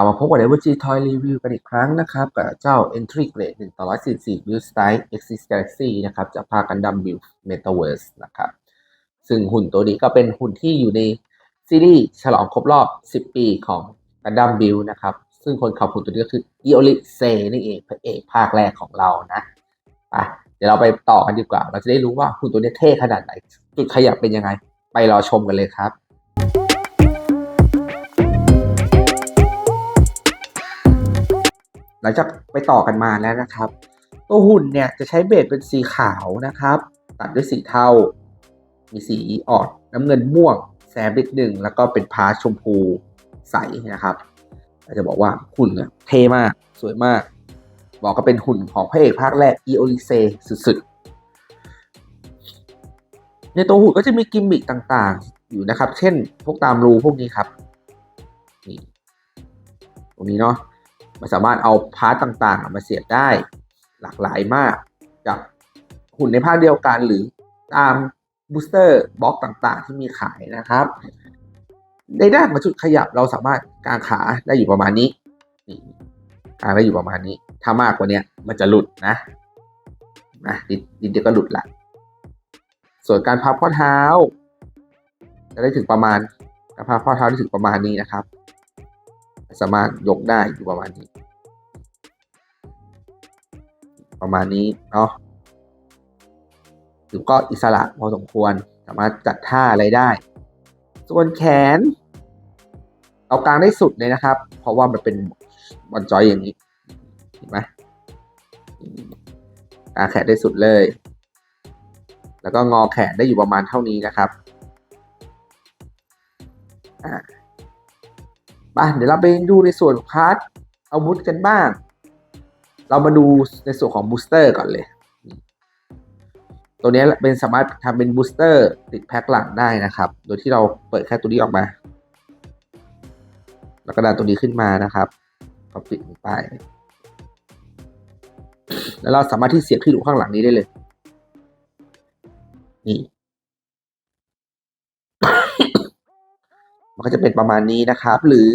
ลับมาพบกับ Level G Toy Review กันอีกครั้งนะครับ กับเจ้า Entry Grade 1ต่อ144 Build Style Exis Galaxy นะครับจากภาคกันดัม Build Metaverse นะครับ ซึ่งหุ่นตัวนี้ก็เป็นหุ่นที่อยู่ในซีรีส์ฉลองครบรอบ 10 ปีของกันดัม Build นะครับ ซึ่งคนขับหุ่นตัวนี้ก็คืออิโอลิเซนี่เองพระเอกภาคแรกของเรานะไปเดี๋ยวเราไปต่อกันดีกว่า เราจะได้รู้ว่าหุ่นตัวนี้เท่ขนาดไหน จุดขยับเป็นยังไง ไปรอชมกันเลยครับ หลังจากไปต่อกันมาแล้วนะครับ ตัวหุ่นเนี่ยจะใช้เบสเป็นสีขาวนะครับ ตัดด้วยสีเทา มีสีออดน้ำเงินม่วงแซมนิดหนึ่งแล้วก็เป็นพาชมพูใสนะครับอาจจะบอกว่าหุ่นเนี่ยเท่มาก สวยมาก บอกก็เป็นหุ่นของพระเอกภาคแรกอีโอลิเซสุดๆ ในตัวหุ่นก็จะมีกิมมิคต่างๆ อยู่นะครับ เช่น พวกตามรูพวกนี้ครับ นี่ ตรงนี้เนาะ มันสามารถเอาพาร์ตต่างๆ มาเสียบได้หลากหลายมากจากหุ่นในภาคเดียวกันหรือตามบูสเตอร์บล็อกต่างๆ ที่มีขายนะครับ ในด้านของจุดขยับเราสามารถกางขาได้อยู่ประมาณนี้นี่กางได้อยู่ประมาณนี้ ถ้ามากกว่านี้มันจะหลุดนะนะดิดิเดียวก็หลุดละส่วนการพับข้อเท้า จะได้ถึงประมาณการพับข้อเท้าได้ถึงประมาณนี้นะครับ สามารถยกได้อยู่ประมาณนี้ ประมาณนี้เนาะถือก็อิสระพอสมควรสามารถจัดท่าอะไรได้ ส่วนแขน เอากลางได้สุดเลยนะครับ เพราะว่ามันเป็นบอลจอยอย่างนี้เห็นไหมกางแขนได้สุดเลย แล้วก็งอแขนได้อยู่ประมาณเท่านี้นะครับ มาเดี๋ยวเราไปดูในส่วนพาร์ทอาวุธกันบ้าง เรามาดูในส่วนของบูสเตอร์ก่อนเลย ตัวนี้เป็นสามารถทำเป็นบูสเตอร์ติดแพ็คหลังได้นะครับ โดยที่เราเปิดแค่ตัวนี้ออกมา แล้วก็ดันตัวนี้ขึ้นมานะครับก็ปิดลงไป แล้วเราสามารถที่เสียบที่อยู่ข้างหลังนี้ได้เลย นี่ มันก็จะเป็นประมาณนี้นะครับ หรือ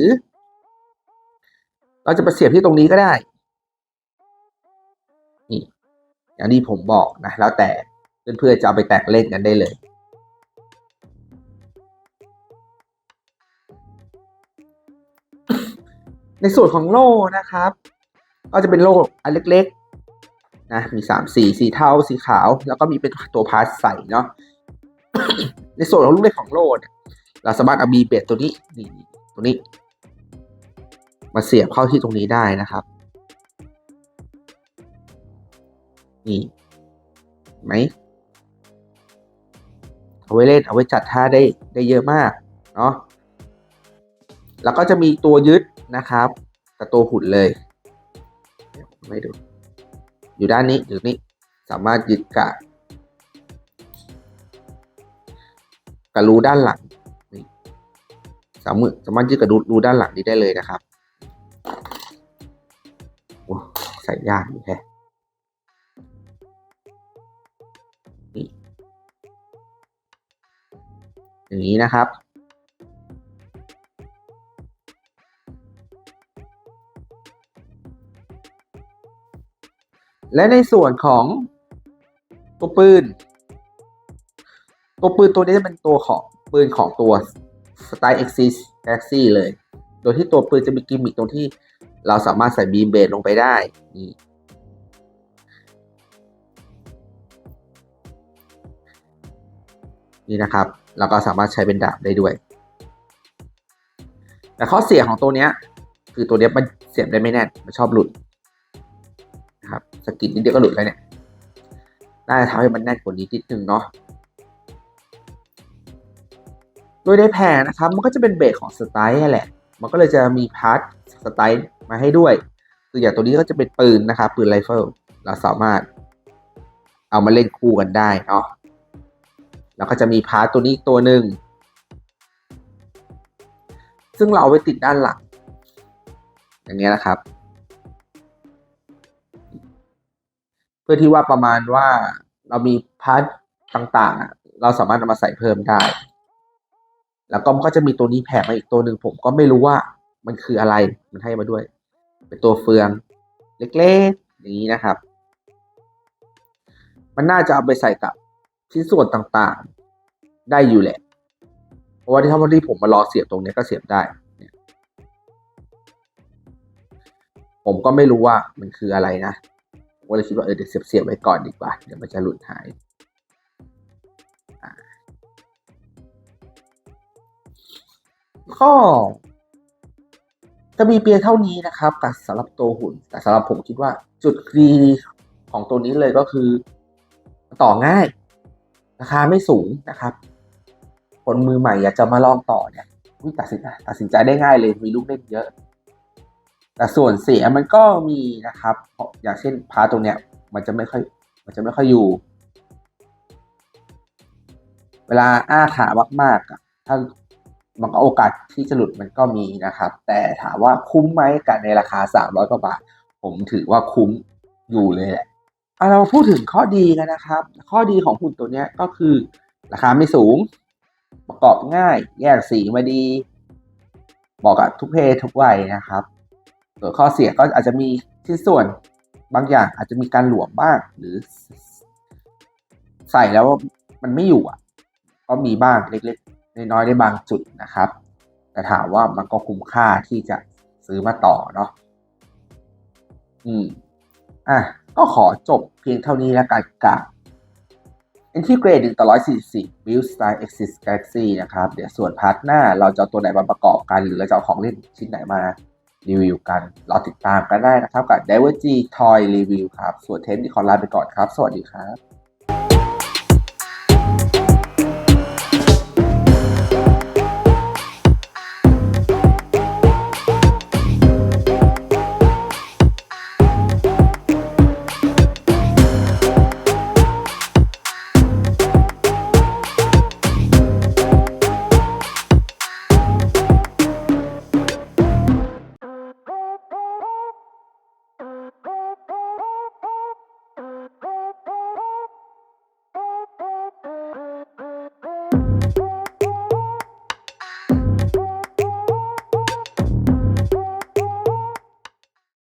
เราจะไปเสียบที่ตรงนี้ก็ได้ นี่ อย่างที่ผมบอกนะ แล้วแต่เพื่อนๆจะเอาไปแตกเล่นกันได้เลยในส่วนของโล่นะครับ ก็จะเป็นโล่อันเล็กๆนะมีสามสีสีเทาสีขาว แล้วก็มีเป็นตัวพาสใส่เนาะในส่วนของลูกเล่นของโล่เนี่ย เราสามารถเอาบีเบสตัวนี้นี่ตัวนี้ มาเสียบเข้าที่ตรงนี้ได้นะครับ นี่ไหมเอาไว้เล่นเอาไว้จัดท่าได้ได้เยอะมากเนาะแล้วก็จะมีตัวยึดนะครับกับตัวหุ่นเลยไม่ดู อยู่ด้านนี้อยู่นี่สามารถยึดกับกับรูด้านหลัง สามารถสามารถยืดกระดูรูด้านหลังนี้ได้เลยนะครับโอ้ใส่ยากอยู่แค่อย่างนี้นะครับและในส่วนของตัวปืน ตัวปืนตัวนี้จะเป็นตัวของปืนของตัว Style Axis Galaxy เลย โดยที่ตัวปืนจะมีกิมมิคตรงที่เราสามารถใส่บีมเบสลงไปได้นี่นี่นะครับแล้วก็สามารถใช้เป็นดาบได้ด้วย แต่ข้อเสียของตัวเนี้ย คือตัวเนี้ยมันเสียบได้ไม่แน่นมันชอบหลุดนะครับสกิดนิดเดียวก็หลุดแล้วเนี่ยน่าจะทำให้มันแน่นกว่านี้นิดนึงเนาะ โดยในแผงนะครับมันก็จะเป็นเบสของสไตล์แหละ มันก็เลยจะมีพาร์ทสไตล์มาให้ด้วยคืออย่างตัวนี้ก็จะเป็นปืนนะครับปืนไรเฟิลเราสามารถเอามาเล่นคู่กันได้เนาะแล้วก็จะมีพาร์ทตัวนี้อีกตัวหนึ่งซึ่งเราเอาไว้ติดด้านหลัง อย่างเงี้ยนะครับ เพื่อที่ว่าประมาณว่าเรามีพาร์ทต่างๆ เราสามารถนำมาใส่เพิ่มได้ แล้วก็มันก็จะมีตัวนี้แผ่มาอีกตัวหนึ่งผมก็ไม่รู้ว่ามันคืออะไรมันให้มาด้วย เป็นตัวเฟืองเล็กๆอย่างนี้นะครับ มันน่าจะเอาไปใส่กับชิ้นส่วนต่างๆได้อยู่แหละ เพราะว่าที่ถ้านที่ผมมารอเสียบตรงนี้ก็เสียบได้ ผมก็ไม่รู้ว่ามันคืออะไรนะผมก็เลยคิดว่าเออเดี๋ยวเสียบเสียบไว้ก่อนดีกว่า เดี๋ยวมันจะหลุดหาย ก็จะมีเพียงเท่านี้นะครับกับสำหรับตัวหุ่น แต่สำหรับผมคิดว่าจุดดีของตัวนี้เลยก็คือ ต่อง่าย ราคาไม่สูงนะครับ คนมือใหม่อยากจะมาลองต่อเนี่ยตัดสินตัดสินใจได้ง่ายเลยมีลูกเล่นเยอะ แต่ส่วนเสียมันก็มีนะครับเพราะอย่างเช่นพาร์ทตรงเนี้ย มันจะไม่ค่อย มันจะไม่ค่อยอยู่ เวลาอ้าขามากๆอะถ้า มันก็โอกาสที่จะหลุดมันก็มีนะครับ แต่ถามว่าคุ้มไหมกับในราคา 300กว่าบาท ผมถือว่าคุ้มอยู่เลยแหละเอาเราพูดถึงข้อดีกันนะครับ ข้อดีของหุ่นตัวนี้ก็คือ ราคาไม่สูง ประกอบง่าย แยกสีมาดีเหมาะกับทุกเพศทุกวัยนะครับ ส่วนข้อเสียก็อาจจะมีที่ส่วนบางอย่างอาจจะมีการหลวมบ้างหรือ ใส่แล้วมันไม่อยู่อะ ก็มีบ้างเล็ก น้อยๆในบางจุดนะครับ แต่ถามว่ามันก็คุ้มค่าที่จะซื้อมาต่อเนาะอืมอะก็ขอจบเพียงเท่านี้แล้วกันกับ Integrate 1ต่อ144 Build Style Exist Galaxy นะครับ เดี๋ยวส่วนพาร์ทหน้าเราจะเอาตัวไหนมาประกอบกัน หรือเราจะเอาของเล่นชิ้นไหนมารีวิวกันเราติดตามกันได้นะครับกับ d i v e r G Toy Review ครับ ส่วนเทปนี้ขอลาไปก่อนครับ สวัสดีครับ